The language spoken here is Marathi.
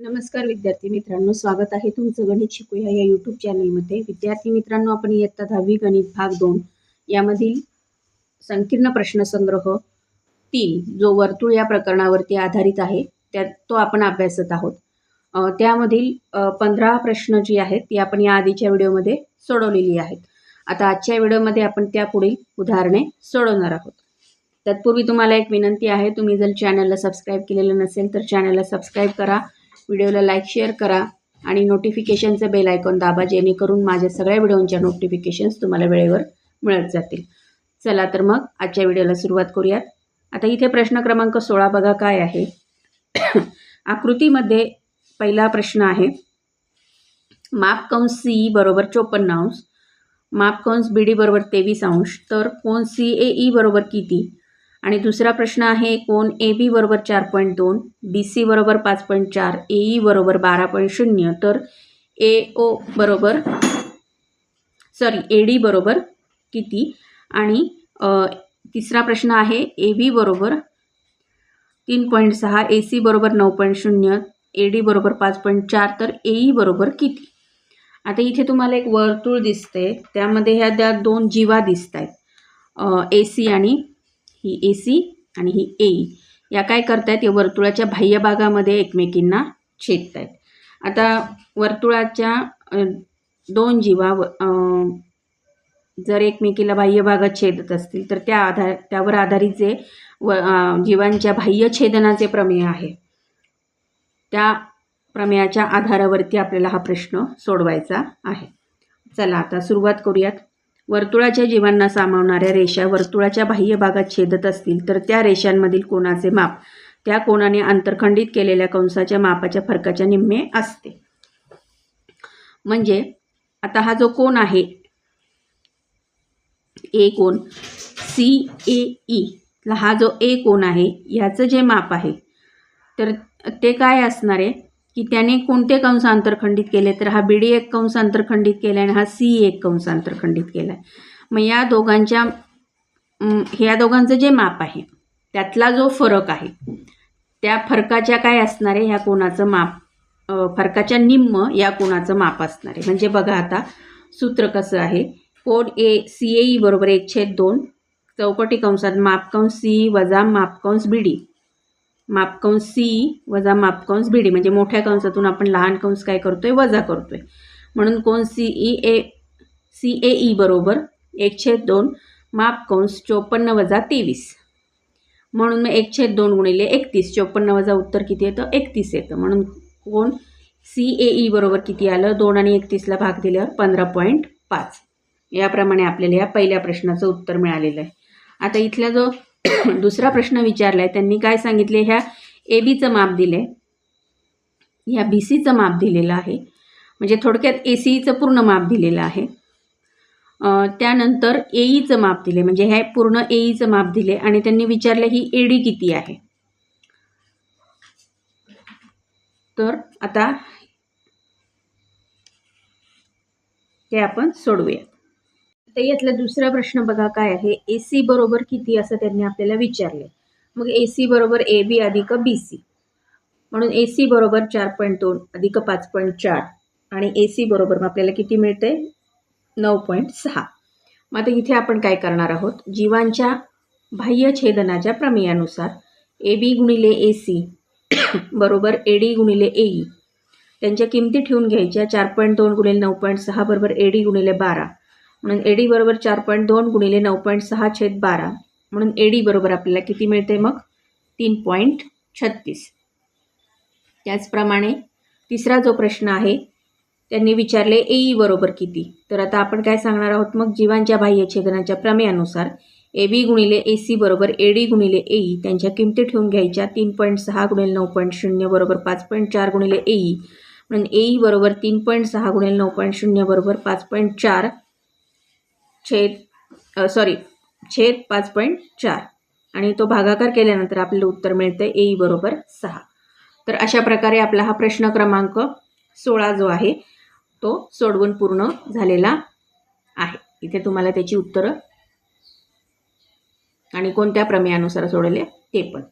नमस्कार विद्यार्थी मित्रांनो स्वागत आहे तुमचं गणित शिकूया या यूट्यूब चॅनलमध्ये विद्यार्थी मित्रांनो आपण इयत्ता दहावी गणित भाग दोन यामधील संकीर्ण प्रश्नसंग्रह तीन जो वर्तुळ या प्रकरणावरती आधारित आहे त्या तो आपण अभ्यासत आहोत. त्यामधील पंधरा प्रश्न जी आहेत ती आपण या आधीच्या व्हिडिओमध्ये सोडवलेली आहेत. आता आजच्या व्हिडिओमध्ये आपण त्या पुढील उदाहरणे सोडवणार आहोत. तत्पूर्वी तुम्हाला एक विनंती आहे तुम्ही जर चॅनलला सबस्क्राईब केलेलं नसेल तर चॅनलला सबस्क्राईब करा. व्हिडिओला लाईक शेअर करा आणि नोटिफिकेशनचं बेल आयकॉन दाबा जेणेकरून माझ्या सगळ्या व्हिडिओंच्या नोटिफिकेशन्स तुम्हाला वेळेवर मिळत जातील. चला तर मग आजच्या व्हिडिओला सुरुवात करूयात. आता इथे प्रश्न क्रमांक सोळा बघा काय आहे. आकृतीमध्ये पहिला प्रश्न आहे. माप कंस सी बरोबर चोपन्न अंश माप कंस बी डी बरोबर तेवीस अंश तर कोण सी ए ई बरोबर किती? आणि दुसरा प्रश्न आहे कोण ए बी बरोबर चार पॉईंट दोन बी सी बरोबर पाच पॉईंट चार ए ई बरोबर बारा पॉईंट शून्य तर ए ओ बरोबर सॉरी ए डी बरोबर किती? आणि तिसरा प्रश्न आहे ए बी बरोबर तीन पॉईंट सहा ए सी बरोबर नऊ पॉईंट शून्य ए डी बरोबर पाच पॉईंट चार तर ए ई बरोबर किती? आता इथे तुम्हाला एक वर्तुळ दिसते त्यामध्ये ह्या त्या दोन जीवा दिसत आहेत ए सी आणि ही ए सी आणि ही ए ई या काय करतायत? या वर्तुळाच्या बाह्य भागामध्ये एकमेकींना छेदत आहेत आता वर्तुळाच्या दोन जीवा व- जर एकमेकीला बाह्य भागात छेदत असतील तर त्या आधार त्यावर आधारित जे व जीवांच्या बाह्य छेदनाचे प्रमेय आहे त्या प्रमेयाच्या आधारावरती आपल्याला हा प्रश्न सोडवायचा आहे. चला आता सुरुवात करूयात. वर्तुळाच्या जीवांना सामावणाऱ्या रेषा वर्तुळाच्या बाह्य भागात छेदत असतील तर त्या रेषांमधील कोणाचे माप त्या कोणाने आंतरखंडित केलेल्या कंसाच्या मापाच्या फरकाच्या निम्मे असते. म्हणजे आता हा जो कोण आहे ए कोण सी ए ई हा जो ए कोण आहे ह्याचं जे माप आहे तर ते काय असणार आहे? की त्याने कोणते कंस आंतरखंडित केले? तर हा बी डी एक कंस आंतरखंडित केला आणि हा सी एक कंस आंतरखंडित केला आहे मग या दोघांच्या ह्या दोघांचं जे माप आहे त्यातला जो फरक आहे त्या फरकाच्या काय असणार आहे? ह्या कोणाचं माप फरकाच्या निम्म या कोणाचं माप असणार आहे? म्हणजे बघा आता सूत्र कसं आहे? Code A C A E बरोबर एक छेद दोन चौकटी कंसात मापकंस सी वजा मापकंस बी डी. मापकंस सी वजा मापकंस बी डी. म्हणजे मोठ्या कंसातून आपण लहान कंस काय करतोय? वजा करतोय. म्हणून कोण C E A C A E बरोबर एक छेद दोन मापकंस चोपन्न वजा तेवीस. म्हणून मग एक छेद दोन गुणिले एकतीस. चोपन्न वजा उत्तर किती येतं? एकतीस येतं. म्हणून कोण सी ए ई बरोबर किती आलं? दोन आणि एकतीसला भाग दिल्यावर पंधरा पॉईंट पाच. याप्रमाणे आपल्याला या पहिल्या प्रश्नाचं उत्तर मिळालेलं आहे. आता इथला जो दुसरा प्रश्न विचारला आहे त्यांनी काय सांगितले? ह्या ए बीचं माप दिलं आहे ह्या बी सीचं माप दिलेलं आहे. म्हणजे थोडक्यात ए सीचं पूर्ण माप दिलेलं आहे. त्यानंतर ए ईचं माप दिले म्हणजे ह्या पूर्ण ए ईचं माप दिले आणि त्यांनी विचारलं ही ए डी किती आहे? तर आता ते आपण सोडवूयात. तर यातला दुसरा प्रश्न बघा काय आहे? ए सी बरोबर किती असं त्यांनी आपल्याला विचारले मग ए सी बरोबर ए बी अधिक बी सी म्हणून ए सी बरोबर चार पॉईंट दोन अधिक पाच पॉईंट चार आणि ए सी बरोबर मग आपल्याला किती मिळते नऊ पॉईंट सहा. मग आता इथे आपण काय करणार आहोत? जीवांच्या बाह्य छेदनाच्या प्रमेयानुसार ए बी गुणिले ए सी बरोबर ए डी गुणिले ए ई त्यांच्या किमती ठेवून घ्यायच्या. चार पॉईंट दोन गुणिले नऊ पॉईंट सहा बरोबर ए डी गुणिले बारा. म्हणून ए डी बरोबर चार पॉईंट दोन गुणिले नऊ पॉईंट सहा छेद बारा. म्हणून ए डी बरोबर आपल्याला किती मिळते मग? तीन पॉईंट छत्तीस. त्याचप्रमाणे तिसरा जो प्रश्न आहे त्यांनी विचारले ए ई बरोबर किती? तर आता आपण काय सांगणार आहोत मग? जीवांच्या बाह्य छेदनाच्या प्रमेयानुसार ए बी गुणिले ए सी बरोबर ए डी गुणिले ए ई त्यांच्या किमती ठेवून घ्यायच्या. तीन पॉईंट सहा गुणिले नऊ पॉईंट शून्य बरोबर पाच पॉईंट चार गुणिले ए ई म्हणून ए ई बरोबर तीन पॉईंट सहा गुणिले नऊ पॉईंट शून्य बरोबर पाच पॉईंट चार. छेद सॉरी छेद पाच पॉईंट चार. आणि तो भागाकार केल्यानंतर आपल्याला उत्तर मिळतं ए बरोबर सहा. तर अशा प्रकारे आपला हा प्रश्न क्रमांक सोळा जो आहे तो सोडवून पूर्ण झालेला आहे. इथे तुम्हाला त्याची उत्तरं आणि कोणत्या प्रमेयानुसार सोडवले ते पण.